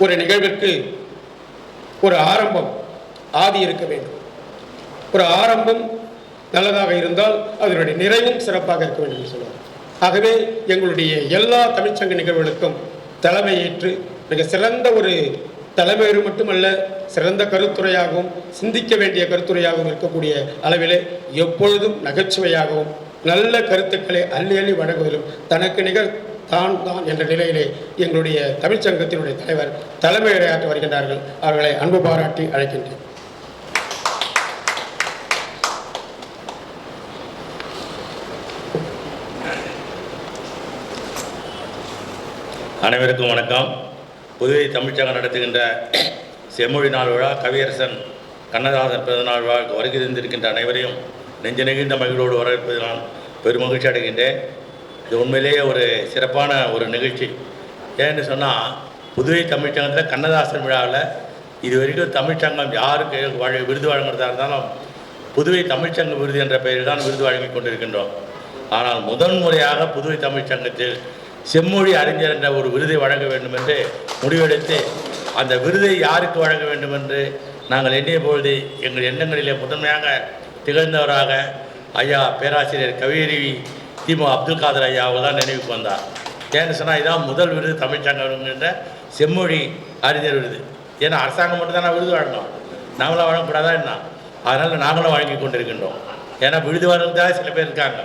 ஒரு நிகழ்விற்கு ஒரு ஆரம்பம் ஆதி இருக்க வேண்டும். ஒரு ஆரம்பம் நல்லதாக இருந்தால் அதனுடைய நிறைவும் சிறப்பாக இருக்க வேண்டும் என்று சொல்லுவார் ஆகவே எங்களுடைய எல்லா தமிழ்ச்சங்க நிகழ்வுகளுக்கும் தலைமையேற்று மிக சிறந்த ஒரு தலைமையேறு மட்டுமல்ல சிறந்த கருத்துரையாகவும் சிந்திக்க வேண்டிய கருத்துரையாகவும் இருக்கக்கூடிய அளவிலே எப்பொழுதும் நகைச்சுவையாகவும் நல்ல கருத்துக்களை அள்ளி அள்ளி வழங்குவதிலும் தனக்கு நிகழ் தான் தான் என்ற நிலையிலே எங்களுடைய தமிழ்ச்சங்கத்தினுடைய தலைவர் தலைமையுரையாற்ற வருகின்றார்கள். அவர்களை அன்பு பாராட்டி அழைக்கின்றேன். அனைவருக்கும் வணக்கம். புதுவை தமிழ்ச்சங்கம் நடத்துகின்ற செம்மொழி நாள் விழா கவியரசன் கண்ணதாசன் பிறந்தநாள் விழாவுக்கு வருகை தந்திருக்கின்ற அனைவரையும் நெஞ்சு நெகிழ்ந்த மகிழ்வோடு வரவேற்பதில் நான் பெருமகிழ்ச்சி அடைகின்றேன். இது உண்மையிலேயே ஒரு சிறப்பான ஒரு நிகழ்ச்சி. ஏன்னு சொன்னால் புதுவை தமிழ்ச்சங்கத்தில் கண்ணதாசன் விழாவில் இது வரைக்கும் தமிழ்ச்சங்கம் யாருக்கு வழ- விருது வழங்குறதா இருந்தாலும் புதுவை தமிழ்ச்சங்க விருது என்ற பெயரில் தான் விருது வழங்கி கொண்டிருக்கின்றோம். ஆனால் முதன் முறையாக புதுவை தமிழ்ச்சங்கத்தில் செம்மொழி அறிஞர் என்ற ஒரு விருதை வழங்க வேண்டும் என்று முடிவெடுத்து அந்த விருதை யாருக்கு வழங்க வேண்டும் என்று நாங்கள் எண்ணிய பொழுது எங்கள் எண்ணங்களிலே முதன்மையாக திகழ்ந்தவராக ஐயா பேராசிரியர் கவியறிவி திமு அப்துல் காதர் ஐயா தான் நினைவுக்கு வந்தார். ஏன்னு சொன்னால் இதான் முதல் விருது தமிழ்ச்சங்கம் என்ற செம்மொழி அறிஞர் விருது. ஏன்னா அரசாங்கம் மட்டும் தான் விருது வழங்கணும்? நாங்களாம் வழங்கக்கூடாதா என்ன? அதனால் நாங்களும் வழங்கி கொண்டிருக்கின்றோம். ஏன்னா விருது வழங்குறதா சில பேர் இருக்காங்க.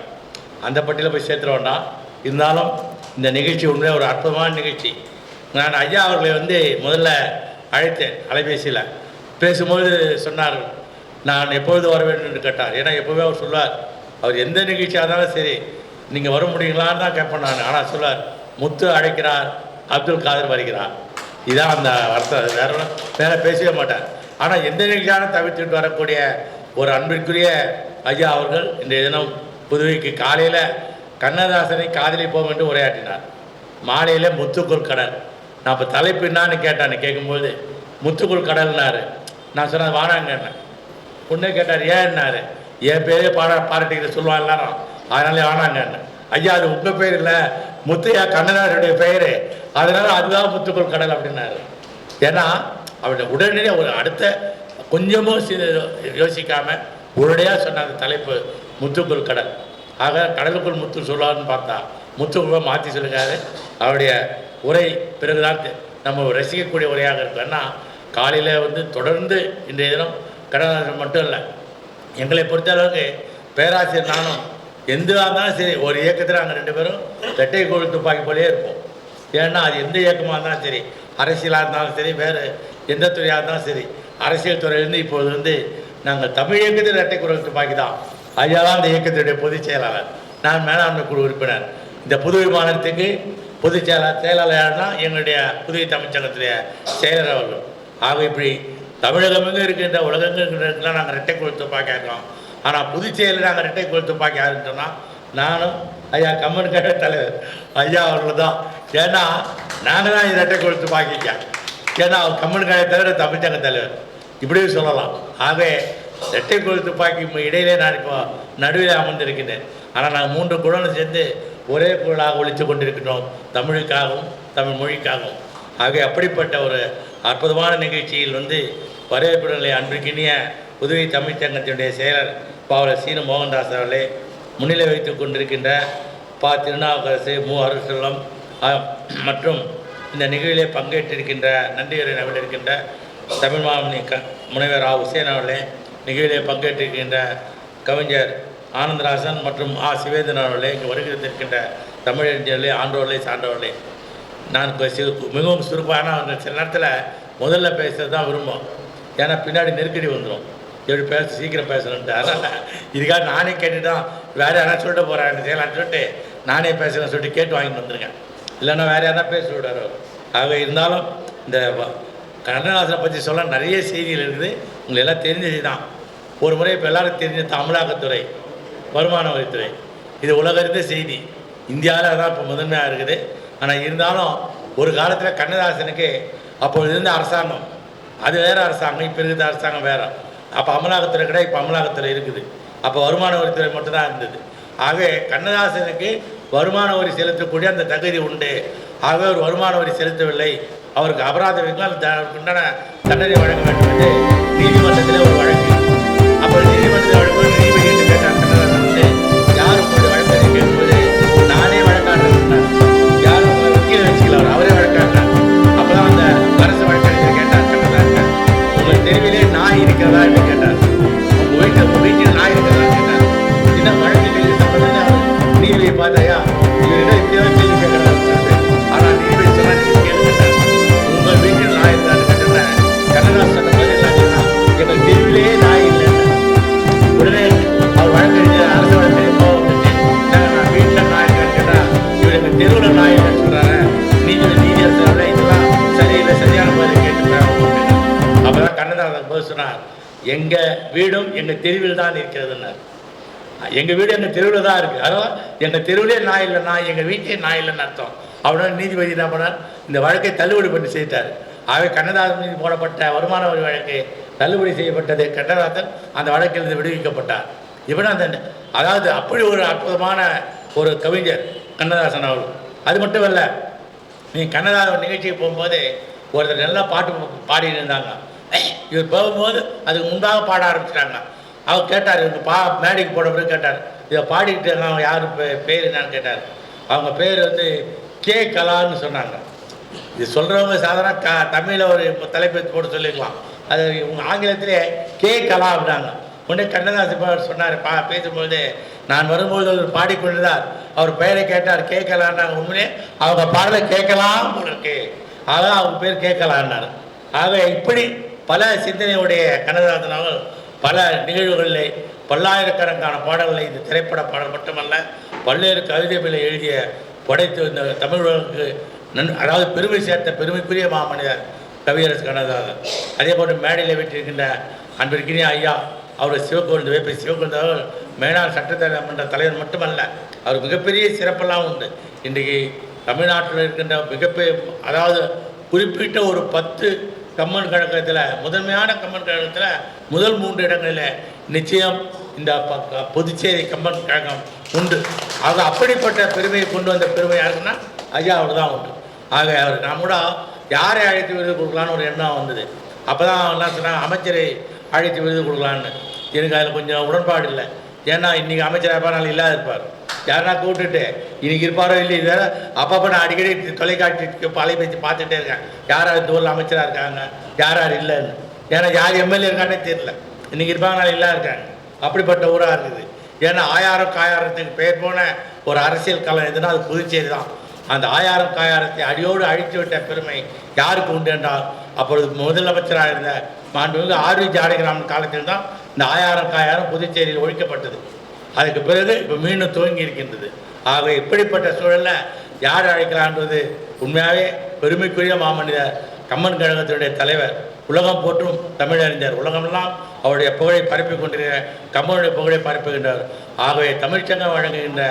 அந்த பட்டியலில் போய் சேர்த்துட வேண்டாம். இருந்தாலும் இந்த நிகழ்ச்சி உண்மையாக ஒரு அற்புதமான நிகழ்ச்சி. நான் ஐயா அவர்களை வந்து முதல்ல அழைத்தேன் அலைபேசியில். பேசும்போது சொன்னார் நான் எப்பொழுது வர வேண்டும்? என்று கேட்டார். ஏன்னா எப்போவே அவர் சொல்வார் அவர் எந்த நிகழ்ச்சியாக இருந்தாலும் சரி நீங்கள் வர முடியுங்களான்னு தான் கேட்பேன் நான். ஆனால் சொல்வார் முத்து அழைக்கிறார் அப்துல் காதர் வருகிறார். இதான் அந்த அர்த்தம் வேற வேற பேசவே மாட்டார். ஆனால் எந்த நிகழ்ச்சியான தவிர்த்துட்டு வரக்கூடிய ஒரு அன்பிற்குரிய ஐயா அவர்கள் இன்றைய தினம் புதுவைக்கு காலையில் கண்ணதாசனை காதலிப்போம் என்று உரையாற்றினார். மாலையில் முத்துக்குள் கடல். நான் இப்போ தலைப்பு என்னான்னு கேட்டான்னு கேட்கும்போது முத்துக்குள் கடல்னாரு. நான் சொன்னேன் வானாங்கன்னு உடனே கேட்டார் ஏன்னாரு? என் பேரே பாட பாராட்டிக்கிற சொல்லுவான் எல்லாரும். அதனால ஆனாங்க. ஐயா அது உங்கள் பேர் இல்லை. முத்தையா கண்ணனாருடைய பெயர். அதனால அதுதான் முத்துக்குள் கடல் அப்படின்னாரு. ஏன்னா அவருடைய உடனடியே ஒரு அடுத்த கொஞ்சமும் சி- யோசிக்காம உடனடியாக சொன்ன அந்த தலைப்பு முத்துக்குள் கடல். ஆக கடலுக்குள் முத்து சொல்லான்னு பார்த்தா முத்துக்குள்ள மாற்றி சொல்லுங்காரு அவருடைய உரை பிறகுதான் நம்ம ரசிக்கக்கூடிய உரையாக இருக்கும். காலையில் வந்து தொடர்ந்து இன்றைய தினம் கடலாசன் மட்டும் இல்லை எங்களை பொறுத்த அளவுக்கு பேராசிரியர் நானும் எந்தவாக இருந்தாலும் சரி ஒரு இயக்கத்தில் நாங்கள் ரெண்டு பேரும் ரெட்டை கோழி துப்பாக்கி போலே இருப்போம். ஏன்னா அது எந்த இயக்கமாக இருந்தாலும் சரி அரசியலாக இருந்தாலும் சரி வேறு எந்த துறையாக இருந்தாலும் சரி அரசியல் துறையிலேருந்து இப்போது வந்து நாங்கள் தமிழ் இயக்கத்தில் இரட்டை குரல் துப்பாக்கி தான். ஐயா தான் அந்த இயக்கத்துடைய பொதுச் செயலாளர். நான் மேலாண்மை குழு உறுப்பினர். இந்த புதுவை மாநிலத்துக்கு பொதுச் செயலாளர் செயலாளர் தான் எங்களுடைய புதுவை தமிழ்ச்சங்கத்துடைய செயலர் அவர்கள். ஆக இப்படி தமிழகமெங்கும் இருக்கின்ற உலகங்கள் இருக்கின்றதுலாம் நாங்கள் இரட்டை குரல் துப்பாக்கி இருக்கோம் ஆனால் புதுச்சேரியில் நாங்கள் ரெட்டை குழல் துப்பாக்கி யாருன்னு சொன்னால் நானும் ஐயா கம்மன் கட்ட தலைவர். ஐயா அவர்கள் தான் ஏன்னா நாங்கள் தான் இரட்டை குழல் துப்பாக்கிக்க. ஏன்னா அவர் கம்மன் கட்ட தலைவர் தமிழ்ச்சங்க தலைவர். இப்படியும் சொல்லலாம். ஆகவே இரட்டை குழல் துப்பாக்கி இடையிலே நான் இப்போ நடுவில் அமர்ந்திருக்கின்றேன் ஆனால் நாங்கள் மூன்று குழந்தை சேர்ந்து ஒரே குழலாக ஒழித்து கொண்டிருக்கிறோம் தமிழுக்காகவும் தமிழ் மொழிக்காகவும். ஆகவே அப்படிப்பட்ட ஒரு அற்புதமான நிகழ்ச்சியில் வந்து வரவேற்புகளை அன்றைக்கினிய புதுவை தமிழ்ச்சங்கத்தினுடைய செயலர் பாவலர் சீன மோகன்தாஸ் அவர்களே முன்னிலை வைத்து கொண்டிருக்கின்ற பா. திருநாவுக்கரசு மு. அருள்செல்வம் மற்றும் இந்த நிகழ்விலே பங்கேற்றிருக்கின்ற நன்றியுரை நவிலிருக்கின்ற தமிழ் மாமணி க முனைவர் ஆ. உசேன் அவர்களே நிகழ்விலே பங்கேற்றிருக்கின்ற கவிஞர் ஆனந்தராசன் மற்றும் ஆ. சிவேந்தன் அவர்களே இங்கு வருகிறத்திருக்கின்ற தமிழறிஞர்களே ஆண்டோர்களே சான்றவர்களே நான் மிகவும் சுருக்கமான சில நேரத்தில் முதல்ல பேசுறது தான் விரும்பும். ஏன்னா பின்னாடி நெருக்கடி வந்துடும் எப்படி பேச சீக்கிரம் பேசணுன்ட்டு அதனால் இதுக்காக நானே கேட்டு தான் வேறு யாராவது சொல்லிட்டு போகிறேன் செய்யலாம்னு சொல்லிட்டு நானே பேசுகிறேன் சொல்லிட்டு கேட்டு வாங்கிட்டு வந்துருங்க இல்லைன்னா வேறு யாராவது பேசி விடாரு ஆக இருந்தாலும் இந்த கண்ணதாசனை பற்றி சொல்ல நிறைய செய்திகள் இருக்குது. உங்களை எல்லாம் தெரிஞ்சது தான். ஒரு முறை இப்போ எல்லாரும் தெரிஞ்ச அமலாக்கத்துறை வருமான வரித்துறை. இது உலகறிந்த செய்தி. இந்தியாவில் அதான் இப்போ முதன்மையாக இருக்குது. ஆனால் இருந்தாலும் ஒரு காலத்தில் கண்ணதாசனுக்கு அப்பொழுது இருந்த அரசாங்கம் அது வேற அரசாங்கம் இப்போ இருக்கிற அரசாங்கம் வேற. அப்போ அமலாக்கத்துறை கிடையாது இப்போ அமலாக்கத்துறை இருக்குது. அப்போ வருமான வரித்துறை மட்டும்தான் இருந்தது. ஆகவே கண்ணதாசனுக்கு வருமான வரி செலுத்தக்கூடிய அந்த தகுதி உண்டு. ஆகவே ஒரு வருமான வரி செலுத்தவில்லை. அவருக்கு அபராதம் வைக்கலாம் த- உண்டான தண்டனை வழங்க வேண்டும் என்று நீதிமன்றத்தில் ஒரு வழக்கு. அப்போ நீதிமன்றத்தில் வழக்கு நீதிபதி என்று கேட்டார். கண்ணதாசன் வந்து யார் உங்களுடைய வழக்கறிஞர்? கேட்கும்போது நானே வழக்காடுறேன் யார் உங்களை வச்சுக்கல அவர் அவரே வழக்காடுறார் பேசுகிறார் எங்கள் வீடும் எங்கள் தெருவில் தான் இருக்கிறதுன்னார். எங்கள் வீடு எங்கள் தெருவில் தான் இருக்குது அதான் எங்கள் தெருவிலே நாய் இல்லை எங்கள் வீட்டிலே நாய் இல்லைன்னு அர்த்தம். அவனால் நீதிபதி என்ன பண்ணார்? இந்த வழக்கை தள்ளுபடி பண்ணி செய்தார் ஆகவே கண்ணதாசன் மீது போடப்பட்ட வருமான வரி வழக்கு தள்ளுபடி செய்யப்பட்டது. கண்ணதாசன் அந்த வழக்கிலிருந்து விடுவிக்கப்பட்டார். இவன் அந்த அதாவது அப்படி ஒரு அற்புதமான ஒரு கவிஞர் கண்ணதாசன் அவர்கள். அது மட்டும் இல்லை நீ கண்ணதாசன் நிகழ்ச்சிக்கு போகும்போது ஒருத்தர் நல்லா பாட்டு பாடிட்டு இருந்தாங்க இவர் போகும்போது அதுக்கு முன்பாக பாட ஆரம்பிச்சிட்டாங்க. அவர் கேட்டார் இவங்க பா மேடைக்கு போடப்படும் கேட்டார். இதை பாடிக்கிட்டு அவங்க யார் பே பேர் என்னன்னு கேட்டார். அவங்க பேர் வந்து கே. கலான்னு சொன்னாங்க. இது சொல்கிறவங்க சாதாரண க தமிழில் ஒரு தலைப்பெழுத்து போட்டு சொல்லிக்கலாம் அது இவங்க ஆங்கிலத்திலே கே. கலா அப்படின்னாங்க. உடனே கண்ணதாசன் சொன்னார் பா பேசும்போது நான் வரும்போது அவர் பாடிக்கொண்டிருந்தார். அவர் பெயரை கேட்டார் கேட்கலான்னாங்க உண்மையிலே அவங்க பாடலை கேட்கலாம் இருக்கு அதான் அவங்க பேர் கேட்கலான்னாரு ஆக இப்படி பல சிந்தனையுடைய கண்ணதாசன் பல நிகழ்வுகளில் பல்லாயிரக்கணக்கான பாடல்களை இந்த திரைப்பட பாடல் மட்டுமல்ல பல்வேறு கவிதைகளை எழுதிய படைத்து இந்த தமிழர்களுக்கு நன் அதாவது பெருமை சேர்த்த பெருமைக்குரிய மாமனிதர் கவியரசு கண்ணதாசன் அதே போன்று மேடையில் விட்டிருக்கின்ற அன்பிற்கினிய ஐயா அவர் சிவகோவிந்த வேப்பை சிவகோவிந்த அவர்கள் மேனாள் மன்ற தலைவர் மட்டுமல்ல அவர் மிகப்பெரிய சிறப்பெல்லாம் உண்டு. இன்றைக்கு தமிழ்நாட்டில் இருக்கின்ற மிகப்பெரிய அதாவது குறிப்பிட்ட ஒரு பத்து கம்மன் கழகத்தில் முதன்மையான கம்மன் கழகத்தில் முதல் மூன்று இடங்களில் நிச்சயம் இந்த ப- புதுச்சேரி கம்மன் கழகம் உண்டு. ஆக அப்படிப்பட்ட பெருமையை கொண்டு வந்த பெருமை யாருக்குன்னா ஐயா அவர் தான் உண்டு. ஆக அவர் நான் கூட யாரை அழைத்து விருது கொடுக்கலான்னு ஒரு எண்ணம் வந்தது. அப்போ தான் என்ன சொன்னாங்க அமைச்சரை அழைத்து விருது கொடுக்கலான்னு எனக்கு அதில் கொஞ்சம் உடன்பாடு இல்லை. ஏன்னா இன்றைக்கி அமைச்சர் இருப்பார் நாளைக்கு இல்லாத இருப்பார் யாருன்னா கூப்பிட்டுட்டு? இன்னைக்கு இருப்பாரோ இல்லையோ வேற அப்பப்போ நான் அடிக்கடி தொலைக்காட்சி அலைபேசி பார்த்துட்டே இருக்கேன். யார் யார் இந்த அமைச்சராக இருக்காங்க? யார் யார் இல்லைன்னு. ஏன்னா யார் எம்எல்ஏ இருக்கானே தெரியல. இன்னைக்கு இருப்பாங்க நான் இல்லா இருக்காங்க. அப்படிப்பட்ட ஊராக இருக்குது. ஏன்னா ஆயாரம் காயாரத்துக்கு பெயர் போன ஒரு அரசியல் களம் எதுனா அது புதுச்சேரி தான். அந்த ஆயாரம் காயாரத்தை அடியோடு அழித்து விட்ட பெருமை யாருக்கு உண்டு என்றால் அப்பொழுது முதலமைச்சராக இருந்த மாண்புமிகு ஆர்வி ஜானகிராமன் காலத்தில் தான் இந்த ஆயாரம் காயாரம் புதுச்சேரியில் ஒழிக்கப்பட்டது. அதுக்கு பிறகு இப்போ மீண்டும் துவங்கி இருக்கின்றது. ஆக இப்படிப்பட்ட சூழலில் யார் அழைக்கலான்றது உண்மையாகவே பெருமைக்குரிய மாமனிதர் கம்மன் கழகத்தினுடைய தலைவர் உலகம் போற்றும் தமிழறிஞர் உலகமெல்லாம் அவருடைய புகழை பரப்பி கொண்டிருக்கிற கம்மனுடைய புகழை பரப்புகின்றார். ஆகவே தமிழ்ச்சங்கம் வழங்குகின்ற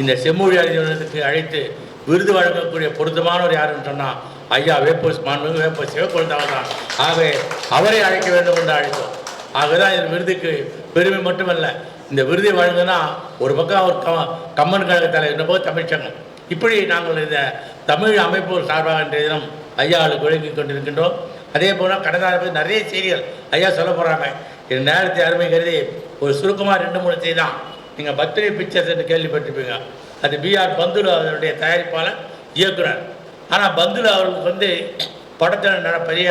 இந்த செம்மொழி அறிஞர்களுக்கு அழைத்து விருது வழங்கக்கூடிய பொருத்தமானவர் யாருன்னு சொன்னால் ஐயா வேப்பூஸ் மாண்பு வேப்போ சிவக்குழந்தைவர் தான். ஆகவே அவரை அழைக்க வேண்டும் என்று அழைத்தோம். ஆகதான் இந்த விருதுக்கு பெருமை மட்டுமல்ல இந்த விருதை வழங்குனா ஒரு பக்கம் அவர் க கம்மன் கழக தலைவர் என்னபோது தமிழ்ச்சங்கம். இப்படி நாங்கள் இந்த தமிழ் அமைப்பு சார்பாக இன்றைய தினம் ஐயாவுக்கு வழங்கி கொண்டிருக்கின்றோம். அதே போல் கடந்த நிறைய செய்திகள் ஐயா சொல்ல போகிறாங்க என் நேரத்தை அருமை கருதி ஒரு சுருக்கமாக ரெண்டு மூணு செய்தி தான் நீங்கள் பத்திரி பிக்சர்ஸ் என்று கேள்விப்பட்டிருப்பீங்க. அது பிஆர் பந்துலு அவருடைய தயாரிப்பாளர் இயக்குனர். ஆனால் பந்துலு அவர்களுக்கு வந்து படத்தில் நட பெரிய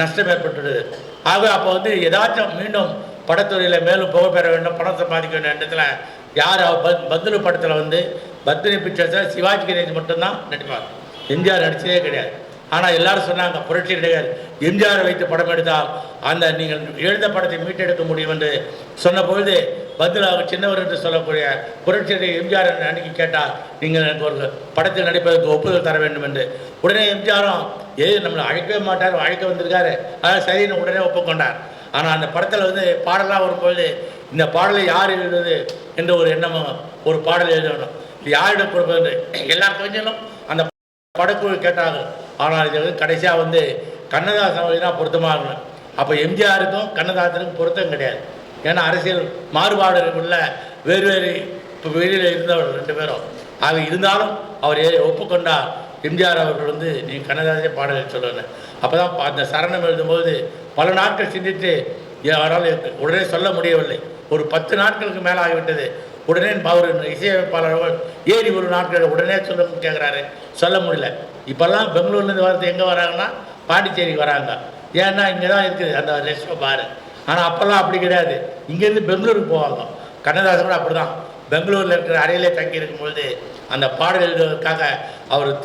நஷ்டம் ஏற்பட்டுள்ளது. ஆக அப்போ வந்து ஏதாச்சும் மீண்டும் படத்துறையில் மேலும் புகழ் பெற வேண்டும் பணம் சம்பாதிக்க வேண்டும் இடத்துல யார் பத்- பந்துலு படத்தில் வந்து பத்மினி பிக்சர்ஸில் சிவாஜி கணேஷ் மட்டும்தான் நடிப்பார். எம்ஜிஆர் நடிச்சதே கிடையாது. ஆனால் எல்லாரும் சொன்னாங்க புரட்சி நடிகர் எம்ஜிஆரை வைத்து படம் எடுத்தால் அந்த நீங்கள் எழுத படத்தை மீட்டெடுக்க முடியும் என்று சொன்னபொழுது பதில் அவர் சின்னவர் என்று சொல்லக்கூடிய புரட்சி நடிகர் எம்ஜிஆர் அன்னைக்கு கேட்டால் நீங்கள் எனக்கு ஒரு படத்தில் நடிப்பதற்கு ஒப்புதல் தர வேண்டும் என்று. உடனே எம்ஜிஆரும் ஏ நம்மளை அழைக்கவே மாட்டார் அழைக்க வந்திருக்காரு. அதான் சரின்னு உடனே ஒப்புக்கொண்டார். ஆனால் அந்த படத்தில் வந்து பாடலாக வரும்பொழுது இந்த பாடலை யார் எழுதுவது என்ற ஒரு எண்ணமும் ஒரு பாடல் எழுதணும். இது யாரிடம் கொடுப்பது எல்லா கவிஞர்களும் அந்த படக்குழு கேட்டாங்க ஆனால் இது வந்து கடைசியாக வந்து கண்ணதாசன் வழி தான் பொருத்தமாக இருக்கணும் அப்போ எம்ஜிஆருக்கும் கண்ணதாசனுக்கும் பொருத்தம் கிடையாது. ஏன்னா அரசியல் மாறுபாடு உள்ள வேறு வேறு இப்போ வெளியில் இருந்தவர் ரெண்டு பேரும். ஆக இருந்தாலும் அவர் ஏ- ஒப்புக்கொண்டார். எம்ஜிஆர் அவர்கள் வந்து நீ கண்ணதாசே பாடல்கள் சொல்லணும் அப்போ தான் அந்த சரணம் எழுதும்போது பல நாட்கள் சிந்தித்து அவரால் உடனே சொல்ல முடியவில்லை. ஒரு பத்து நாட்களுக்கு மேலே ஆகிவிட்டது உடனே அவர் இசையமைப்பாளர் ஏறி ஒரு நாட்கள் உடனே சொல்ல கேட்குறாரு சொல்ல முடியல. இப்போல்லாம் பெங்களூர்லேருந்து வரது எங்கே வராங்கன்னா பாண்டிச்சேரிக்கு வராங்க. ஏன்னா இங்கே தான் இருக்குது. அந்த ரெஸ்டோ பாரு. ஆனால் அப்போல்லாம் அப்படி கிடையாது. இங்கேருந்து பெங்களூருக்கு போவாங்க. கண்ணதாசன் கூட அப்படி தான் பெங்களூரில் இருக்கிற அறையிலே தங்கி இருக்கும்பொழுது அந்த பாடல் எழுதுவதற்காக அவர்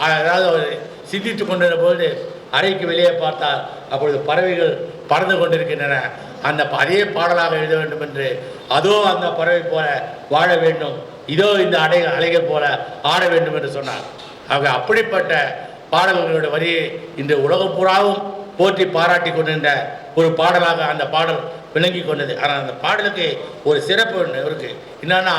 அதாவது அவர் சிந்தித்து கொண்டிருந்த பொழுது அறைக்கு வெளியே பார்த்தால் அப்பொழுது பறவைகள் பறந்து கொண்டிருக்கின்றன. அந்த ப- அதே பாடலாக எழுத வேண்டும் என்று. அதோ அந்த பறவை போல வாழ வேண்டும். இதோ இந்த அடை அலைகள் போல ஆட வேண்டும் என்று சொன்னார். ஆக அப்படிப்பட்ட பாடல்களோட வரியை இன்று உலகம் பூராவும் போற்றி பாராட்டி கொண்டிருந்த ஒரு பாடலாக அந்த பாடல் விளங்கி கொண்டது. ஆனால் அந்த பாடலுக்கு ஒரு சிறப்பு ஒன்று இருக்கு. என்னன்னா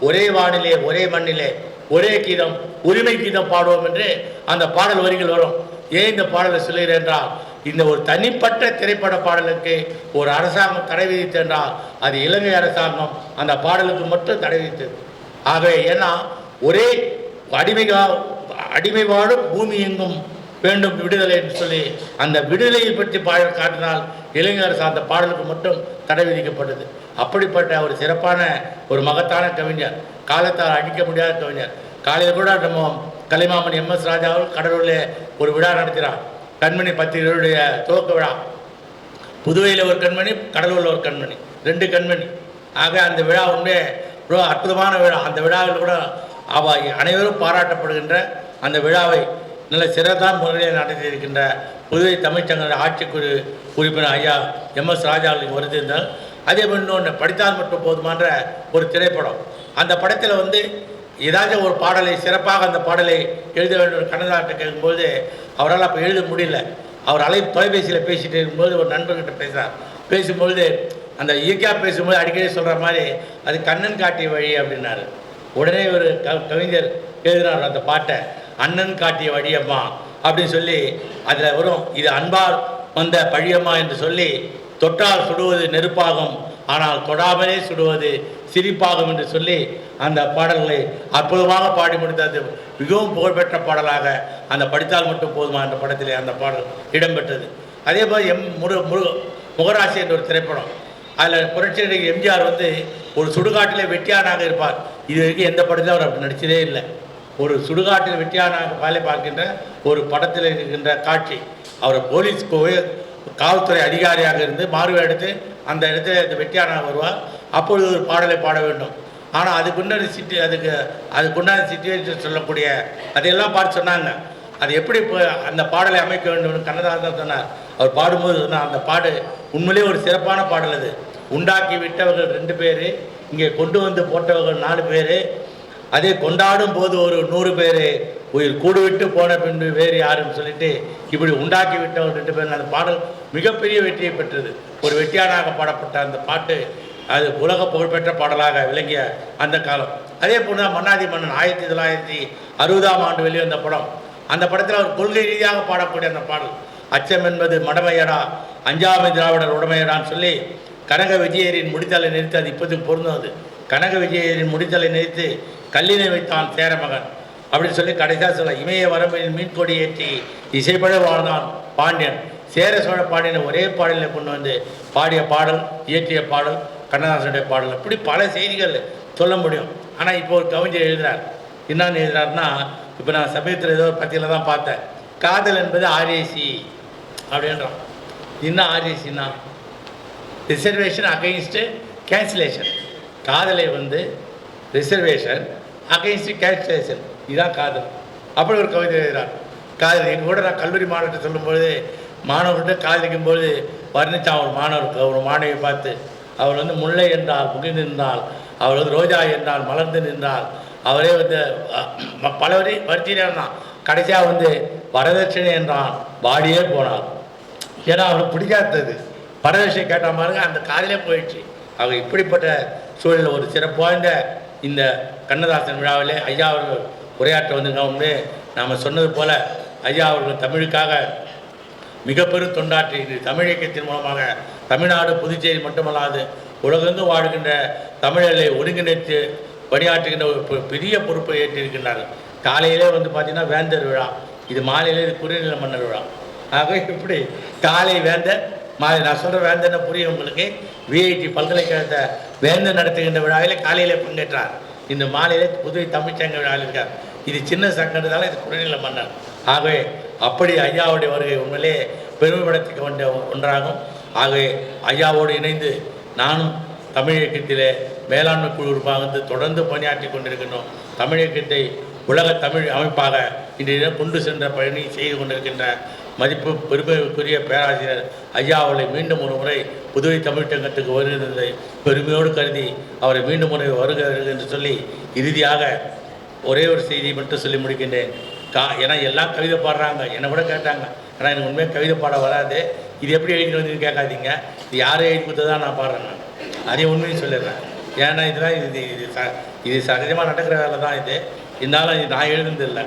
ஒரே வானிலே ஒரே மண்ணிலே ஒரே கீதம் உரிமை கீதம் பாடுவோம் என்று அந்த பாடல் வரிகள் வரும். ஏன் இந்த பாடலை சொல்லுகிறேன் என்றால் இந்த ஒரு தனிப்பட்ட திரைப்பட பாடலுக்கு ஒரு அரசாங்கம் தடை விதித்து என்றால் அது இலங்கை அரசாங்கம் அந்த பாடலுக்கு மட்டும் தடை விதித்தது. ஆகவே ஏன்னா ஒரே அடிமைகா அடிமை வாழும் பூமி எங்கும் வேண்டும் விடுதலை என்று சொல்லி அந்த விடுதலையை பற்றி பாடல் காட்டினால் இளைஞர் சார்ந்த பாடலுக்கு மட்டும் தடை விதிக்கப்பட்டது. அப்படிப்பட்ட ஒரு சிறப்பான ஒரு மகத்தான கவிஞர் காலத்தால் அடிக்க முடியாத கவிஞர் காலையில் கூட நம்ம கலைமாமன் எம் எஸ் ராஜாவும் கடலூரில் ஒரு விழா நடத்தினார். கண்மணி பத்திரிகையுடைய துவக்க விழா. புதுவையில் ஒரு கண்மணி கடலூரில் ஒரு கண்மணி ரெண்டு கண்மணி. ஆக அந்த விழா உண்மையே ரொம்ப அற்புதமான விழா. அந்த விழாவில் கூட அவ அனைவரும் பாராட்டப்படுகின்ற அந்த விழாவை நல்ல சிறந்தான முறையில் நடத்தி இருக்கின்ற புதுவை தமிழ்ச்சங்க ஆட்சிக்குழு உறுப்பினர் ஐயா எம் எஸ் ராஜாவுக்கு அவர்களுக்கு வருந்திருந்தால் அதே மாதிரி இன்னொன்று படித்தால் மட்டும் போதுமான்ற ஒரு திரைப்படம். அந்த படத்தில் வந்து ஏதாச்சும் ஒரு பாடலை சிறப்பாக அந்த பாடலை எழுத வேண்டும் கண்ணதாட்ட கேட்கும்போது அவரால் அப்போ எழுத முடியல. அவர் அலை தொலைபேசியில் பேசிகிட்டு இருக்கும்போது ஒரு நண்பர்கிட்ட பேசுகிறார் பேசும்பொழுது அந்த இயற்கையாக பேசும்போது அடிக்கடி சொல்கிற மாதிரி அது கண்ணன் காட்டிய வழி அப்படின்னாரு. உடனே ஒரு க கவிஞர் எழுதினார் அந்த பாட்டை. அண்ணன் காட்டிய வழியம்மா அப்படின்னு சொல்லி அதில் வரும் இது அன்பால் வந்த பழியம்மா என்று சொல்லி தொட்டால் சுடுவது நெருப்பாகும் ஆனால் தொடாமலே சுடுவது சிரிப்பாகும் என்று சொல்லி அந்த பாடல்களை அற்புதமாக பாடி முடித்தது மிகவும் புகழ்பெற்ற பாடலாக அந்த படித்தால் மட்டும் போதுமா என்ற படத்திலே அந்த பாடல் இடம்பெற்றது. அதே போல் எம் முரு முரு முகராசி என்ற ஒரு திரைப்படம். அதில் புரட்சி நடிகர் எம்ஜிஆர் வந்து ஒரு சுடுகாட்டிலே வெட்டியானாக இருப்பார். இது வரைக்கும் எந்த படத்திலும் அவர் அப்படி நடிச்சதே இல்லை. ஒரு சுடுகாட்டில் வெட்டியானாக வேலை பார்க்கின்ற ஒரு படத்தில் இருக்கின்ற காட்சி. அவர் போலீஸ் காவல்துறை அதிகாரியாக இருந்து மாறுவேடத்து அந்த இடத்துல அந்த வெட்டியானாக வருவார் அப்பொழுது ஒரு பாடலை பாட வேண்டும். ஆனால் அதுக்குண்டான சிட்டி அதுக்கு அதுக்குண்டான சிச்சுவேஷன் சொல்லக்கூடிய அதையெல்லாம் பார்த்து சொன்னாங்க. அது எப்படி இப்போ அந்த பாடலை அமைக்க வேண்டும் கண்ணதாசன் சொன்னார். அவர் பாடும்போது சொன்னார் அந்த பாடு உண்மையிலேயே ஒரு சிறப்பான பாடல் அது. உண்டாக்கி விட்டவர்கள் ரெண்டு பேர் இங்கே கொண்டு வந்து போட்டவர்கள் நாலு பேர். அதே கொண்டாடும் போது ஒரு நூறு பேர். உயிர் கூடுவிட்டு போன பின்பு வேறு யாருன்னு சொல்லிட்டு இப்படி உண்டாக்கி விட்டவர்கள் ரெண்டு பேர். அந்த பாடல் மிகப்பெரிய வெற்றியை பெற்றது. ஒரு வெற்றியானாக பாடப்பட்ட அந்த பாட்டு அது உலக புகழ்பெற்ற பாடலாக விளங்கிய அந்த காலம். அதே போன்று மன்னாதி மன்னன் ஆயிரத்தி தொள்ளாயிரத்தி அறுபதாம் ஆண்டு வெளிவந்த படம். அந்த படத்தில் அவர் கொள்கை ரீதியாக பாடக்கூடிய அந்த பாடல் அச்சம் என்பது மடமையடா அஞ்சாமை திராவிடர் உடமையடான்னு சொல்லி கனக விஜயரின் முடித்தலை நிறுத்தி அது இப்போதைக்கு பொருந்தும் அது கனக விஜயரின் முடித்தலை நிறுத்தி கல்லினை வைத்தான் சேரமகன் அப்படின்னு சொல்லி கடைசியாக சொல்ல இமய வரம்பில் மீன்கொடி ஏற்றி இசைப்பட வாழ்ந்தான் பாண்டியன். சேர சோழ பாடின ஒரே பாடலில் கொண்டு வந்து பாடிய பாடல் இயற்றிய பாடல் கண்ணதாசனுடைய பாடல் இப்படி பல செய்திகள் சொல்ல முடியும். ஆனால் இப்போ ஒரு கவிஞர் எழுதுறார். என்னன்னு எழுதுறாருன்னா இப்போ நான் சமயத்தில் ஏதோ ஒரு பத்தியில் தான் பார்த்தேன். காதல் என்பது ஆர்ஏசி அப்படின்றான். என்ன ஆர்ஏசின்னா? ரிசர்வேஷன் அகெயின்ஸ்டு கேன்சலேஷன் காதலை வந்து ரிசர்வேஷன் அகெயின்ஸ்டு கேன்சலேஷன் இதுதான் காதல். அப்படி ஒரு கவிதை எழுதுகிறார் காதல் எங்கள் கூட நான் கல்லூரி மாவட்டத்தை சொல்லும்பொழுது மாணவர்கிட்ட காதலிக்கும் பொழுது ஒரு மாணவருக்கு ஒரு மாணவியை பார்த்து அவள் வந்து முல்லை என்றால் புகிந்து நின்றால் அவள் வந்து ரோஜா என்றால் மலர்ந்து நின்றால் அவரே வந்து பலவரி ம- இருந்தான் கடைசியாக வந்து வரதட்சணை என்றான் பாடியே போனாள் ஏன்னா அவளுக்கு பிடிக்காதது. வரதட்சணை கேட்ட பாருங்க அந்த காதலே போயிடுச்சு. அவங்க இப்படிப்பட்ட சூழலில் ஒரு சிறப்பு வாய்ந்த இந்த கண்ணதாசன் விழாவிலே ஐயா அவர்கள் உரையாற்ற வந்திருக்காங்க நாம் சொன்னது போல ஐயா அவர்கள் தமிழுக்காக மிக பெரும் தொண்டாற்றி இது தமிழ் இயக்கத்தின் மூலமாக தமிழ்நாடு புதுச்சேரி மட்டுமல்லாது உலகெங்கும் வாழ்கின்ற தமிழர்களை ஒருங்கிணைத்து பணியாற்றுகின்ற ஒரு பெரிய பொறுப்பை ஏற்றிருக்கின்றார்கள். காலையிலே வந்து பார்த்தீங்கன்னா வேந்தர் விழா. இது மாலையிலே இது குறுநில மன்னர் விழா. ஆகவே இப்படி காலை வேந்தர் மாலை நான் சொல்கிற வேந்தர்னு புரியும் உங்களுக்கு. விஐடி பல்கலைக்கழகத்தை வேந்தர் நடத்துகின்ற விழாவிலே காலையிலே பங்கேற்றார். இந்த மாலையிலே புதுவை தமிழ்ச்சங்க விழாவில் இருக்கார். இது சின்ன சங்கன்றதால இது குறுநில மன்னர். ஆகவே அப்படி ஐயாவுடைய வருகை உண்மையிலே பெருமைப்படுத்திக்க வேண்டிய ஒன்றாகும். ஆகவே ஐயாவோடு இணைந்து நானும் தமிழ் இயக்கத்திலே மேலாண்மை குழு உறுப்பாக வந்து தொடர்ந்து பணியாற்றி கொண்டிருக்கின்றோம். தமிழ் இயக்கத்தை உலக தமிழ் அமைப்பாக இன்றைய கொண்டு சென்ற பணி செய்து கொண்டிருக்கின்ற மதிப்பு பெருமைக்குரிய பேராசிரியர் ஐயா மீண்டும் ஒரு முறை புதுவை தமிழ்ச்சங்கத்துக்கு வருகிறதை பெருமையோடு கருதி அவரை மீண்டும் முறை வருக என்று சொல்லி இறுதியாக ஒரே ஒரு செய்தி மட்டும் சொல்லி முடிக்கின்றேன். கா ஏன்னா எல்லாம் கவிதை பாடுறாங்க. என்னை கூட கேட்டாங்க. ஆனால் எனக்கு உண்மையாக கவிதை பாட வராது. இது எப்படி எழுதி வந்து கேட்காதீங்க. இது யாரை எழுதி கொடுத்ததா நான் பாடுறேன் நான். அதே உண்மையை சொல்லிடுறேன். ஏன்னா இதெல்லாம் இது இது ச இது சகஜமாக நடக்கிற வேலை தான் இது. இருந்தாலும் இது நான் எழுதுனதில்லை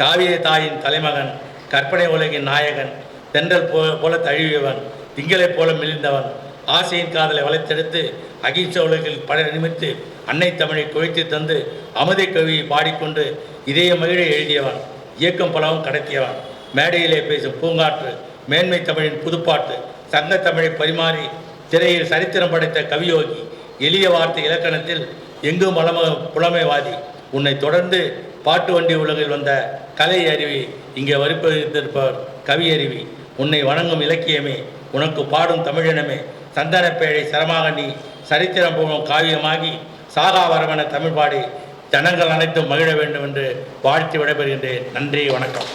காவிய தாயின் தலைமகன் கற்பனை உலகின் நாயகன் தென்றல் போ போல தழுவியவன் திங்களைப் போல மெலிந்தவன் ஆசையின் காதலை வளைத்தெடுத்து அகிம்சை உலகில் பட நிமித்து அன்னை தமிழை குழைத்து தந்து அமுதை கவியை பாடிக்கொண்டு இதய மகிழ எழுதியவன். இயக்கம் பலவும் கடத்தியவர். மேடையிலே பேசும் பூங்காற்று மேன்மை தமிழின் புதுப்பாட்டு சங்க தமிழை பரிமாறி திரையில் சரித்திரம் படைத்த கவியோகி எளிய வார்த்தை இலக்கணத்தில் எங்கும் வளம புலமைவாதி. உன்னை தொடர்ந்து பாட்டு வண்டி உலகில் வந்த கலை அருவி இங்கே வரிப்பதித்திருப்பவர் கவி அருவி உன்னை வணங்கும் இலக்கியமே உனக்கு பாடும் தமிழினமே சந்தனப்பேழை சரமாக நீ சரித்திரம் போகும் காவியமாகி சாகா வரவென தமிழ் பாடி ஜனங்கள் அனைத்தும் மகிழ வேண்டும் என்று வாழ்த்து விடைபெறுகின்றேன். நன்றி வணக்கம்.